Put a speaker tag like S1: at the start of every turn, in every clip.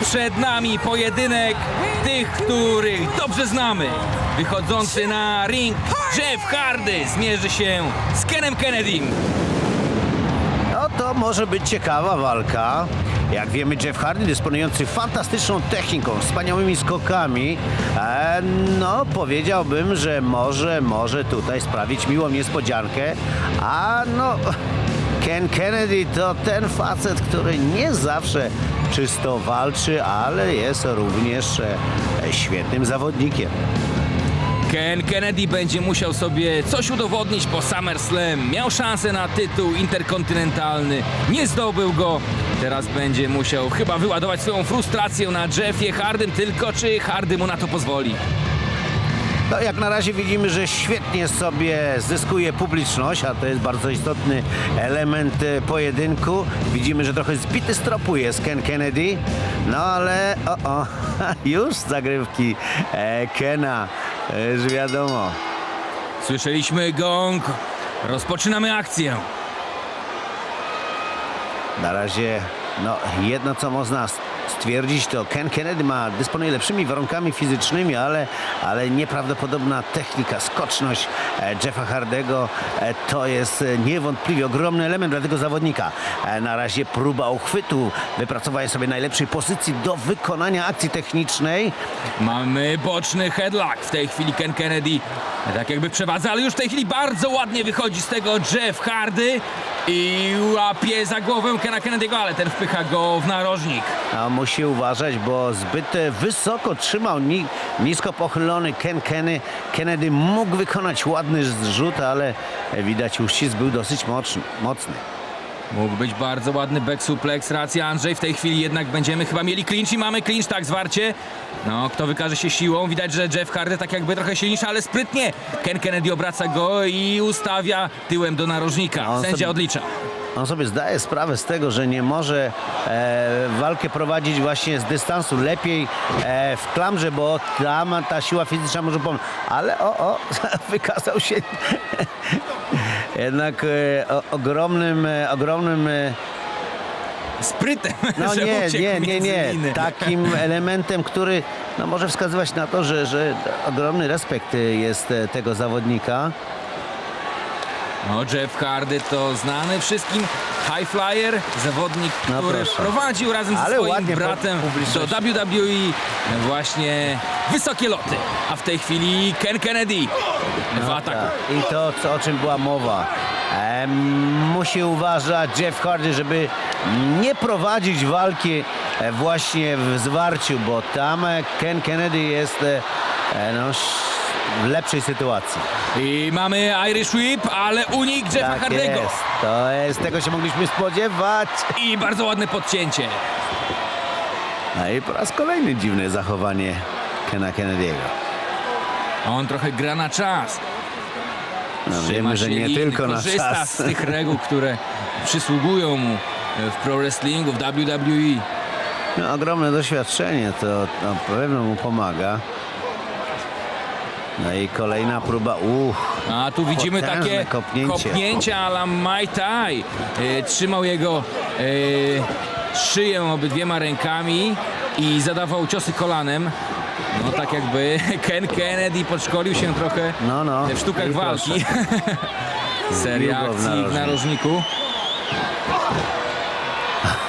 S1: Przed nami pojedynek tych, których dobrze znamy. Wychodzący na ring Jeff Hardy zmierzy się z Kenem Kennedym.
S2: No to może być ciekawa walka. Jak wiemy, Jeff Hardy dysponujący fantastyczną techniką, wspaniałymi skokami, e, no powiedziałbym, że może, może tutaj sprawić miłą niespodziankę. A no, Ken Kennedy to ten facet, który nie zawsze czysto walczy, ale jest również e, świetnym zawodnikiem.
S1: Ken Kennedy będzie musiał sobie coś udowodnić po SummerSlam. Miał szansę na tytuł interkontynentalny, nie zdobył go. Teraz będzie musiał chyba wyładować swoją frustrację na Jeffie Hardym, tylko czy Hardy mu na to pozwoli?
S2: No, jak na razie widzimy, że świetnie sobie zyskuje publiczność, a to jest bardzo istotny element e, pojedynku. Widzimy, że trochę zbity z tropu jest Ken Kennedy, no ale o, o, już zagrywki e, Kena, e, już wiadomo.
S1: Słyszeliśmy gong. Rozpoczynamy akcję.
S2: Na razie, no, jedno co można stwierdzić, to Ken Kennedy ma, dysponuje lepszymi warunkami fizycznymi, ale, ale nieprawdopodobna technika, skoczność e, Jeffa Hardego e, to jest e, niewątpliwie ogromny element dla tego zawodnika. Na razie próba uchwytu, wypracowania sobie najlepszej pozycji do wykonania akcji technicznej.
S1: Mamy boczny headlock. W tej chwili Ken Kennedy tak jakby przewadza, ale już w tej chwili bardzo ładnie wychodzi z tego Jeff Hardy i łapie za głowę Kena Kennedy'ego, ale ten wpycha go w narożnik.
S2: A musi uważać, bo zbyt e, wysoko trzymał ni nisko pochylony Ken Kenny. Kennedy mógł wykonać ładny zrzut, ale widać uścisk był dosyć mocny. mocny.
S1: Mógł być bardzo ładny back suplex, racja Andrzej. W tej chwili jednak będziemy chyba mieli clinch i mamy clinch, tak zwarcie. No, kto wykaże się siłą? Widać, że Jeff Hardy tak jakby trochę silniejszy, ale sprytnie. Ken Kennedy obraca go i ustawia tyłem do narożnika.
S2: No,
S1: Sędzia
S2: sobie-
S1: odlicza.
S2: On sobie zdaje sprawę z tego, że nie może e, walkę prowadzić właśnie z dystansu. Lepiej e, w klamrze, bo tam ta siła fizyczna może pomóc. Ale o, o, wykazał się jednak e, o, ogromnym, e, ogromnym e,
S1: Sprytem,
S2: No nie, nie, nie, nie.
S1: liny.
S2: Takim elementem, który no, może wskazywać na to, że, że ogromny respekt y, jest e, tego zawodnika.
S1: No, Jeff Hardy to znany wszystkim high flyer, zawodnik,
S2: No
S1: który
S2: proszę.
S1: prowadził razem
S2: Ale
S1: ze swoim bratem do. WWE właśnie wysokie loty. A w tej chwili Ken Kennedy w ataku.
S2: Tak. I to, co, o czym była mowa. Musi uważać Jeff Hardy, żeby nie prowadzić walki e, właśnie w zwarciu, bo tam Ken Kennedy jest e, e, no, w lepszej sytuacji.
S1: I mamy Irish Whip, ale unik Jeffa
S2: Tak
S1: Hardego.
S2: jest. To jest, tego się mogliśmy spodziewać.
S1: I bardzo ładne podcięcie.
S2: No i po raz kolejny dziwne zachowanie Kena Kennedy'ego.
S1: On trochę gra na czas.
S2: No, wiemy, że nie tylko na czas.
S1: z tych reguł, które przysługują mu w pro wrestlingu, w WWE.
S2: No, ogromne doświadczenie, to na pewno mu pomaga. No i kolejna próba. Uch,
S1: A tu widzimy takie
S2: kopnięcie.
S1: kopnięcia a la Mai Tai. E, trzymał jego e, szyję obydwiema rękami i zadawał ciosy kolanem. No tak jakby Ken Kennedy podszkolił się trochę
S2: no, no.
S1: w sztukach
S2: I
S1: walki. Seria
S2: w
S1: akcji w
S2: narożniku.
S1: narożniku.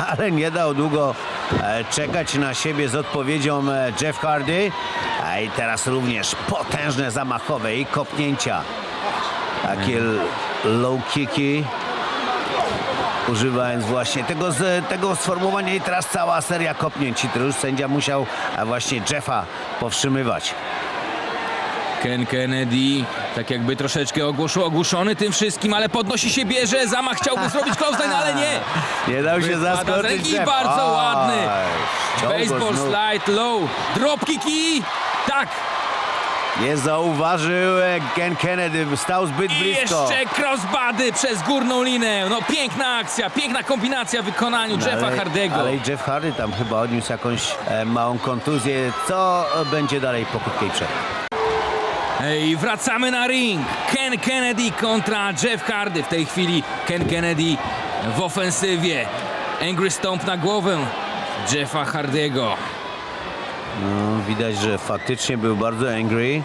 S2: Ale nie dał długo e, czekać na siebie z odpowiedzią e, Jeff Hardy. A i teraz również potężne zamachowe i kopnięcia. Takie low kicki. Używając właśnie tego, z, tego sformułowania i teraz cała seria kopnięć. I to już sędzia musiał właśnie Jeffa powstrzymywać.
S1: Ken Kennedy tak jakby troszeczkę ogłuszył, ogłuszony tym wszystkim, ale podnosi się, bierze, zamach chciałby zrobić clothesline, ale nie.
S2: Nie dał się zaskoczyć
S1: bardzo ładny. Baseball slide low, dropkick i tak.
S2: Nie zauważył e, Ken Kennedy, stał zbyt
S1: I
S2: blisko.
S1: jeszcze crossbody przez górną linę. No piękna akcja, piękna kombinacja w wykonaniu Jeffa
S2: ale,
S1: Hardego.
S2: Ale i Jeff Hardy tam chyba odniósł jakąś e, małą kontuzję. Co będzie dalej po krótkiej przerwie?
S1: I wracamy na ring. Ken Kennedy kontra Jeff Hardy. W tej chwili Ken Kennedy w ofensywie. Angry Stomp na głowę Jeffa Hardiego.
S2: No, widać, że faktycznie był bardzo angry,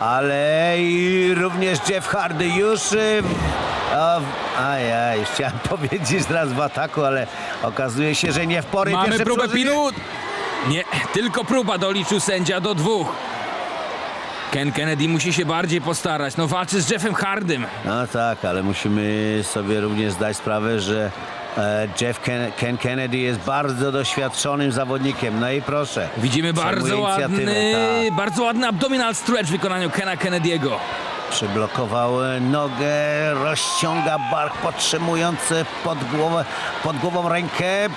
S2: ale i również Jeff Hardy już... y, O, ajaj, chciałem powiedzieć teraz w ataku, ale okazuje się, że nie w pory.
S1: Mamy
S2: Pierwsze
S1: próbę pinu. Nie, tylko próba doliczył sędzia do dwóch. Ken Kennedy musi się bardziej postarać. No walczy z Jeffem Hardym.
S2: No tak, ale musimy sobie również zdać sprawę, że Jeff Ken, Ken Kennedy jest bardzo doświadczonym zawodnikiem. No i proszę.
S1: Widzimy bardzo ładny,
S2: tak.
S1: bardzo ładny abdominal stretch w wykonaniu Kena Kennedy'ego.
S2: Przyblokował e, nogę, rozciąga bark, podtrzymując e, pod, głowę, pod głową rękę.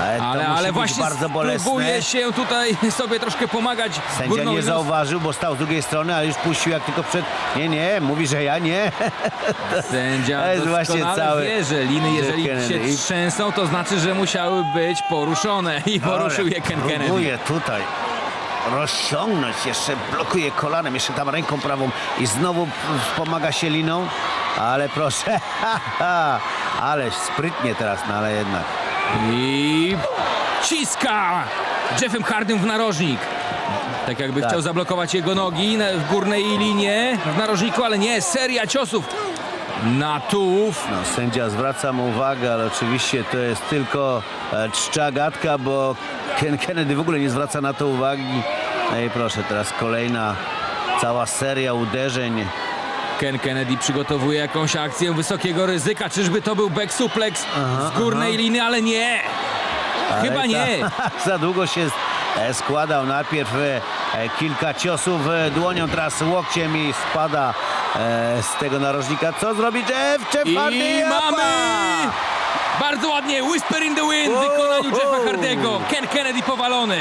S2: Ale, to
S1: Ale, ale właśnie
S2: bardzo bolesne.
S1: próbuje się tutaj sobie troszkę pomagać.
S2: Sędzia
S1: górną
S2: nie zauważył, bo stał z drugiej strony, ale już puścił jak tylko przed... Nie, nie, mówi, że ja nie.
S1: Sędzia
S2: To jest właśnie cały
S1: wie, że liny jeżeli się trzęsą, to znaczy, że musiały być poruszone i poruszył je Ken Kennedy.
S2: Próbuje tutaj rozciągnąć, jeszcze blokuje kolanem, jeszcze tam ręką prawą i znowu pomaga się liną, ale proszę, ale sprytnie teraz, no ale jednak.
S1: I ciska Jeffem Hardym w narożnik. Tak jakby
S2: Tak.
S1: chciał zablokować jego nogi w górnej linie w narożniku, ale nie, seria ciosów na tułów.
S2: No, sędzia zwraca mu uwagę, ale oczywiście to jest tylko e, czcza gadka, bo Ken Kennedy w ogóle nie zwraca na to uwagi. No i proszę, teraz kolejna cała seria uderzeń.
S1: Ken Kennedy przygotowuje jakąś akcję wysokiego ryzyka. Czyżby to był back suplex z górnej liny, ale nie.
S2: Ale
S1: Chyba nie.
S2: tak, za długo się e, składał. Najpierw e, e, kilka ciosów dłonią, teraz łokciem i spada z tego narożnika. Co zrobi Jeff? Hardy!
S1: I mamy bardzo ładnie Whisper in the Wind w wykonaniu Jeffa Hardego. Ken Kennedy powalony.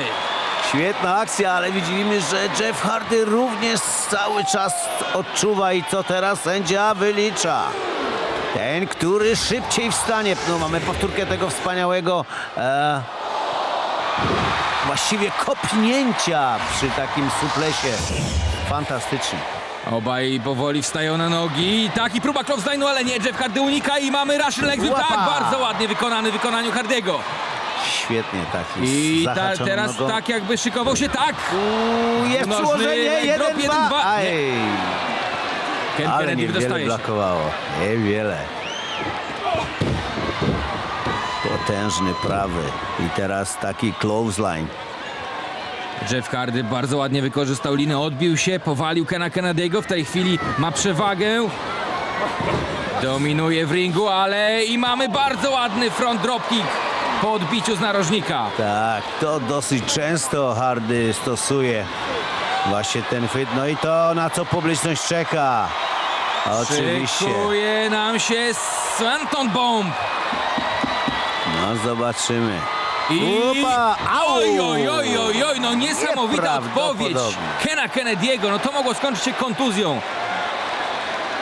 S2: Świetna akcja, ale widzimy, że Jeff Hardy również cały czas odczuwa i co teraz sędzia wylicza. Ten, który szybciej wstanie. No, mamy powtórkę tego wspaniałego e, właściwie kopnięcia przy takim suplesie. Fantastycznie.
S1: Obaj powoli wstają na nogi. Tak, i próba Clothesline'u, ale nie. Jeff Hardy unika i mamy Russian Leg! Tak, bardzo ładnie wykonany w wykonaniu Hardego.
S2: Świetnie taki
S1: I
S2: z
S1: ta,
S2: zahaczoną
S1: teraz
S2: nogą.
S1: tak jakby szykował się tak.
S2: Uuu, jest
S1: Nożny
S2: przyłożenie,
S1: leg drop,
S2: jeden,
S1: jeden,
S2: dwa.
S1: dwa.
S2: Aj.
S1: Ken
S2: Ale
S1: Kennedy
S2: niewiele
S1: wydostaje się.
S2: brakowało. Niewiele. Potężny prawy. I teraz taki clothesline.
S1: Jeff Hardy bardzo ładnie wykorzystał linę, odbił się, powalił Kena Kennedy'ego. W tej chwili ma przewagę. Dominuje w ringu, ale i mamy bardzo ładny front dropkick po odbiciu z narożnika.
S2: Tak, to dosyć często Hardy stosuje. Właśnie ten chwyt. No i to na co publiczność czeka. Oczywiście.
S1: Szykuje nam się Swanton Bomb.
S2: No zobaczymy.
S1: I...
S2: Au!
S1: Oj, oj, oj, oj, oj, no niesamowita odpowiedź. Kena Kennedy'ego. No to mogło skończyć się kontuzją.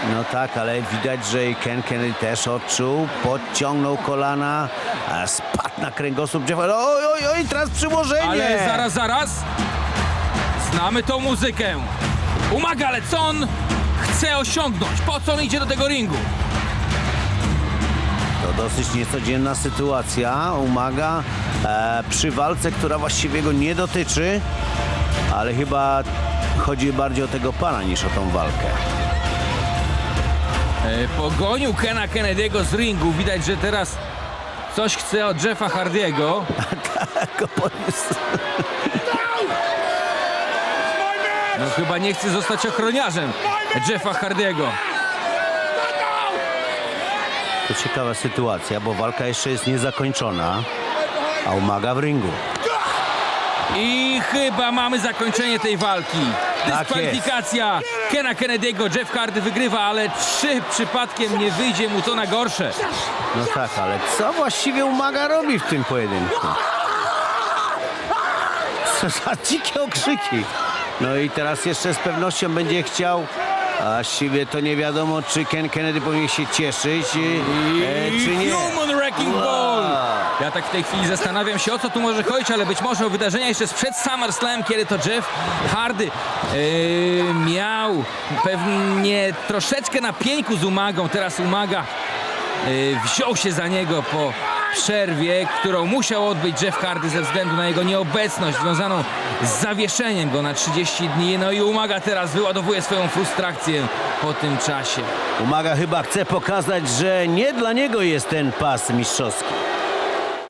S2: No tak, ale widać, że i Ken Kennedy też odczuł, podciągnął kolana, a spadł na kręgosłup Jeffa. Oj, oj, oj, teraz przyłożenie!
S1: Ale zaraz, zaraz. Znamy tą muzykę. Umaga, ale co on chce osiągnąć? Po co on idzie do tego ringu?
S2: To dosyć niecodzienna sytuacja, umaga, e, przy walce, która właściwie go nie dotyczy, ale chyba chodzi bardziej o tego pana niż o tą walkę.
S1: E, pogonił Kena Kennedy'ego z ringu. Widać, że teraz coś chce od Jeffa Hardiego.
S2: Tak go poniósł.
S1: No chyba nie chce zostać ochroniarzem Jeffa Hardiego.
S2: To ciekawa sytuacja, bo walka jeszcze jest niezakończona, a umaga w ringu.
S1: I chyba mamy zakończenie tej walki.
S2: Tak
S1: Dyskwalifikacja Kena Kennedy'ego. Jeff Hardy wygrywa, ale czy przypadkiem nie wyjdzie mu to na gorsze?
S2: No tak, ale co właściwie umaga robi w tym pojedynku? Co za dzikie okrzyki. No i teraz jeszcze z pewnością będzie chciał, a właściwie to nie wiadomo, czy Ken Kennedy powinien się cieszyć, e, czy nie.
S1: Human Wrecking Ball! Ja tak w tej chwili zastanawiam się, o co tu może chodzić, ale być może o wydarzenia jeszcze sprzed SummerSlam, kiedy to Jeff Hardy yy, miał pewnie troszeczkę na pieńku z Umagą. Teraz Umaga yy, wziął się za niego po przerwie, którą musiał odbyć Jeff Hardy ze względu na jego nieobecność związaną z zawieszeniem go na 30 dni. No i Umaga teraz wyładowuje swoją frustrację po tym czasie.
S2: Umaga chyba chce pokazać, że nie dla niego jest ten pas mistrzowski.